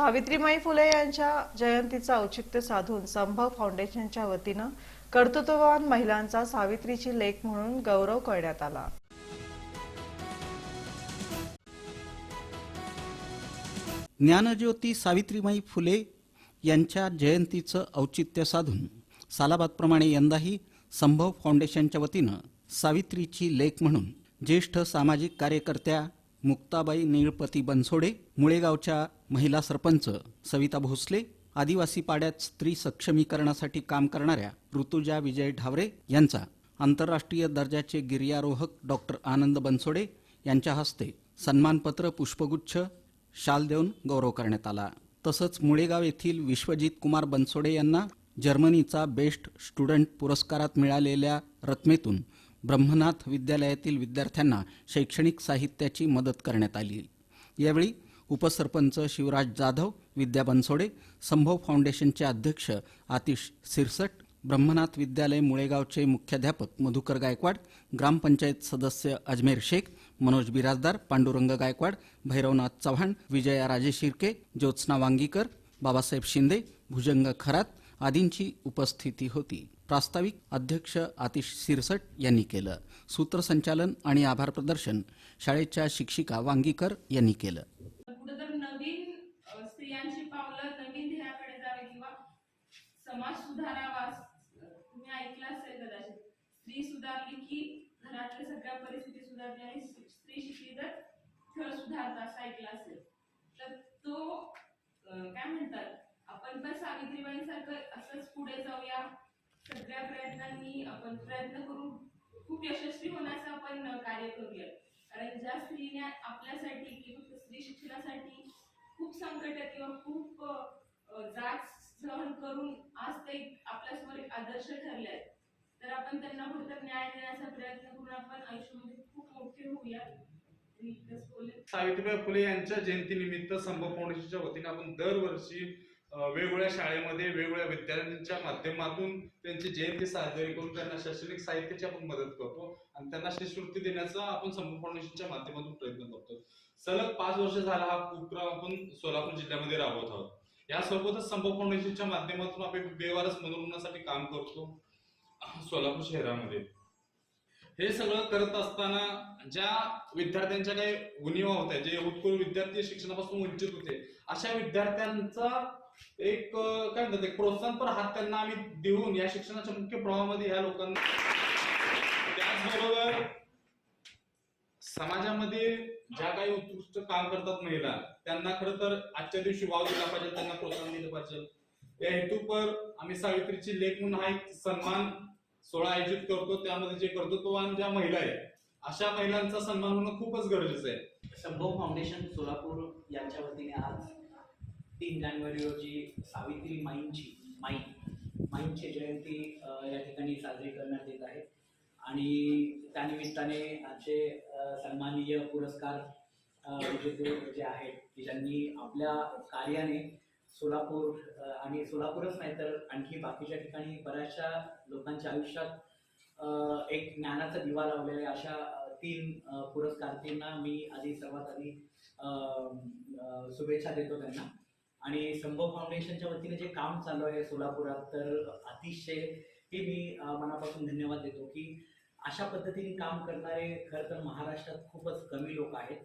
सावित्रीमाई फुले यांच्या जयंतीचं औचित्य साधून संभव फाउंडेशनच्या वतीनं कर्तृत्ववान महिलांचा सावित्रीची लेख म्हणून गौरव करण्यात आला. ज्ञानज्योती सावित्रीमाई फुले यांच्या जयंतीचं औचित्य साधून सालाबादप्रमाणे यंदाही संभव फाउंडेशनच्या वतीनं सावित्रीची लेख म्हणून ज्येष्ठ सामाजिक कार्यकर्त्या मुक्ताबाई निळपती बनसोडे मुळेगावच्या महिला सरपंच सविता भोसले आदिवासी पाड्यात स्त्री सक्षमीकरणासाठी काम करणाऱ्या ऋतुजा विजय ढावरे यांचा आंतरराष्ट्रीय दर्जाचे गिर्यारोहक डॉक्टर आनंद बनसोडे यांच्या हस्ते सन्मानपत्र पुष्पगुच्छ शाल देऊन गौरव करण्यात आला. तसंच मुळेगाव येथील विश्वजित कुमार बनसोडे यांना जर्मनीचा बेस्ट स्टुडंट पुरस्कारात मिळालेल्या रकमेतून ब्रह्मनाथ विद्यालयातील विद्यार्थ्यांना शैक्षणिक साहित्याची मदत करण्यात आली. यावेळी उपसरपंच शिवराज जाधव विद्या बनसोडे संभव फाउंडेशनचे अध्यक्ष आतिश सिरसट ब्रह्मनाथ विद्यालय मुळेगावचे मुख्याध्यापक मधुकर गायकवाड ग्रामपंचायत सदस्य अजमेर शेख मनोज बिराजदार पांडुरंग गायकवाड भैरवनाथ चव्हाण विजया राजे शिर्के ज्योत्स्ना वांगीकर बाबासाहेब शिंदे भुजंग खरात आदींची उपस्थिती होती. प्रास्ताविक अध्यक्ष आतिश सिरसट यांनी केलं. सूत्रसंचालन आणि आभार प्रदर्शन शाळेच्या शिक्षिका वांगीकर यांनी केलं. स्त्री सुधारली की घरातल्या सगळ्या परिस्थिती सुधारली आणि स्त्री शिकली तर घर सुधारता असं ऐकलं असेल. तर तो काय म्हणतात? आपण पण सावित्रीबाईंसारखं असंच पुढे जाऊया. सगळ्या प्रयत्नांनी आपण प्रयत्न करून खूप यशस्वी होण्याचं आपण कार्य करूया. कारण ज्या स्त्रीने आपल्यासाठी किंवा फक्त स्त्री शिक्षणासाठी खूप संकट किंवा खूप जात सहन करून आज ते आपल्यासमोर एक आदर्श ठरले आहेत तर आपण त्यांना न्याय देण्याचा प्रयत्न करून आपण आयुष्यामध्ये खूप मोठे होऊया. सावित्रीबाई फुले यांच्या जयंतीनिमित्त संभव फाउंडेशनच्या वतीने आपण दरवर्षी वेगवेगळ्या शाळेमध्ये वेगवेगळ्या विद्यार्थ्यांच्या माध्यमातून त्यांची जयंती साजरी करून त्यांना शैक्षणिक साहित्याची आपण मदत करतो आणि त्यांना शिष्यवृत्ती देण्याचा आपण संभव फाउंडेशनच्या माध्यमातून प्रयत्न करतो. सलग पाच वर्ष झाला हा उपक्रम आपण सोलापूर जिल्ह्यामध्ये राबवत आहोत. यासोबतच संभव फाउंडेशनच्या माध्यमातून आपण बेवारस मनोरुग्णासाठी काम करतो. सोलापूर शहरामध्ये. हे सगळं करत असताना ज्या विद्यार्थ्यांच्या काही उणिवा होत्या जे उत्कृष्ट विद्यार्थी शिक्षणापासून वंचित होते अशा विद्यार्थ्यांचा एक काय म्हणतात एक प्रोत्साहनपर हात त्यांना आम्ही देऊन या शिक्षणाच्या मुख्य प्रवाहामध्ये ह्या लोकांना त्याचबरोबर समाजामध्ये ज्या काही उत्कृष्ट काम करतात महिला त्यांना खरं तर आजच्या दिवशी वाव दिला पाहिजे त्यांना प्रोत्साहन दिलं पाहिजे. या हेतूपर आम्ही सावित्रीची लेख म्हणून हा एक सन्मान सोहळा आयोजित करतो त्यामध्ये जे कर्तृत्ववान ज्या महिला आहेत. अशा महिलांचा सन्मान होणं खूपच गरजेचं आहे. संभव फाउंडेशन सोलापूर यांच्या वतीने आज तीन जानेवारी रोजी सावित्री माईंची माई माईंची जयंती या ठिकाणी साजरी करण्यात येत आहे. आणि त्यानिमित्ताने आजचे सन्माननीय पुरस्कार जे आहेत की ज्यांनी आपल्या कार्याने सोलापूर आणि सोलापूरच नाही तर आणखी बाकीच्या ठिकाणी बऱ्याचशा लोकांच्या आयुष्यात एक ज्ञानाचा दिवा लावलेला आहे. अशा तीन अ, पुरस्कारार्थींना मी आधी सर्वात आधी शुभेच्छा देतो त्यांना. आणि संभव फाउंडेशनच्या वतीने जे काम चालू आहे सोलापुरात तर अतिशय हे मी मनापासून धन्यवाद देतो की अशा पद्धतीने काम करणारे खरं तर महाराष्ट्रात खूपच कमी लोक आहेत.